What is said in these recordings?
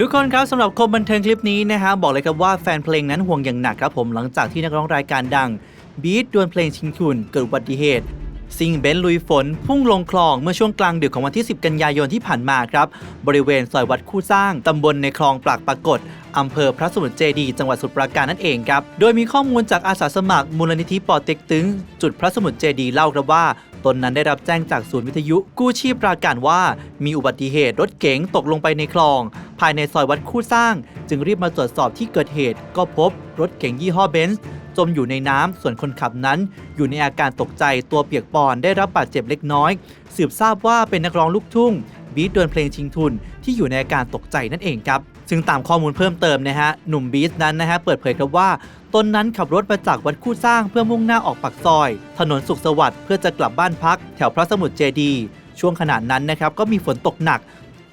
ทุกคนครับสำหรับคมบันเทิงคลิปนี้นะฮะบอกเลยครับว่าแฟนเพลงนั้นห่วงอย่างหนักครับผมหลังจากที่นักร้องรายการดังบีทดวลเพลงชิงทุนเกิดอุบัติเหตุซิงเบนลุยฝน พุ่งลงคลองเมื่อช่วงกลางดึกของวันที่ 10 กันยายนที่ผ่านมาครับ บริเวณซอยวัดคู่สร้าง ตำบลในคลองปากปรากฏอำเภอพระสมุทรเจดี จังหวัดสมุทรปราการนั่นเองครับ โดยมีข้อมูลจากอาสาสมัครมูลนิธิปอเต็กตึง จุดพระสมุทรเจดีเล่าครับว่า ตนนั้นได้รับแจ้งจากศูนย์วิทยุกู้ชีพปราการว่า มีอุบัติเหตุรถเก๋งตกลงไปในคลองายในซอยวัดคู่สร้าง จึงรีบมาตรวจสอบที่เกิดเหตุ ก็พบรถเก๋งยี่ห้อเบนซ์จมอยู่ในน้ำส่วนคนขับนั้น อยู่ในอาการตกใจตัวเปียกปอนได้รับบาดเจ็บเล็กน้อย สืบทราบว่าเป็นนักร้องลูกทุ่ง บีทดวลเพลงชิงทุนที่อยู่ในอาการตกใจนั่นเองครับซึ่งตามข้อมูลเพิ่มเติมนะฮะหนุ่มบีทนั้นนะฮะเปิดเผยครับว่าตนนั้นขับรถมาจากวัดคู่สร้างเพื่อมุ่งหน้าออกปากซอย ถนนสุขสวัสดิ์เพื่อจะกลับบ้านพัก แถวพระสมุทรเจดี ช่วงขณะนั้นนะครับก็มีฝนตกหนัก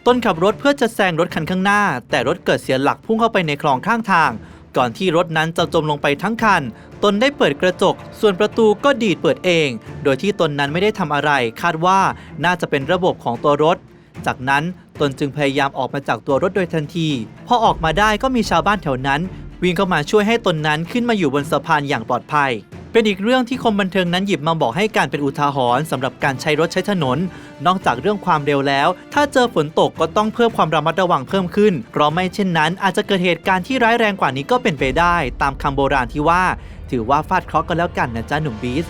ตนขับรถเพื่อจะแซงรถคันข้างหน้า แต่รถเกิดเสียหลักพุ่งเข้าไปในคลองข้างทาง ก่อนที่รถนั้นจะจมลงไปทั้งคัน ตนได้เปิดกระจก ส่วนประตูก็ดีดเปิดเอง โดยที่ตนนั้นไม่ได้ทำอะไร คาดว่าน่าจะเป็นระบบของตัวรถ จากนั้นตนจึงพยายามออกมาจากตัวรถโดยทันที พอออกมาได้ก็มีชาวบ้านแถวนั้น วิ่งเข้ามาช่วยให้ตนนั้นขึ้นมาอยู่บนสะพานอย่างปลอดภัย เป็นอีกเรื่องที่คมบันเทิงนั้นหยิบมาบอกให้การเป็นอุทาหรณ์สำหรับการใช้รถใช้ถนน นอกจากเรื่องความเร็วแล้ว ถ้าเจอฝนตกก็ต้องเพิ่มความระมัดระวังเพิ่มขึ้น เพราะไม่เช่นนั้น อาจจะเกิดเหตุการณ์ที่ร้ายแรงกว่านี้ก็เป็นไปได้ ตามคำโบราณที่ว่า ถือว่าฟาดเคราะห์ก็แล้วกันนะจ๊ะหนุ่มบีส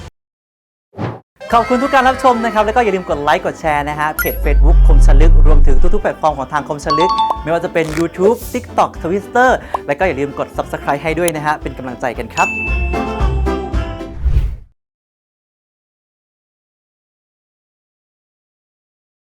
ขอบคุณทุกการรับชมนะครับ แล้วก็อย่าลืมกดไลค์กดแชร์นะฮะเพจ Facebook คมชลึก รวมถึงทุกๆแพลตฟอร์มของทางคมชลึก ไม่ว่าจะเป็น YouTube TikTok Twitter แล้วก็อย่าลืมกด Subscribe ให้ด้วยนะฮะเป็นกำลังใจกันครับ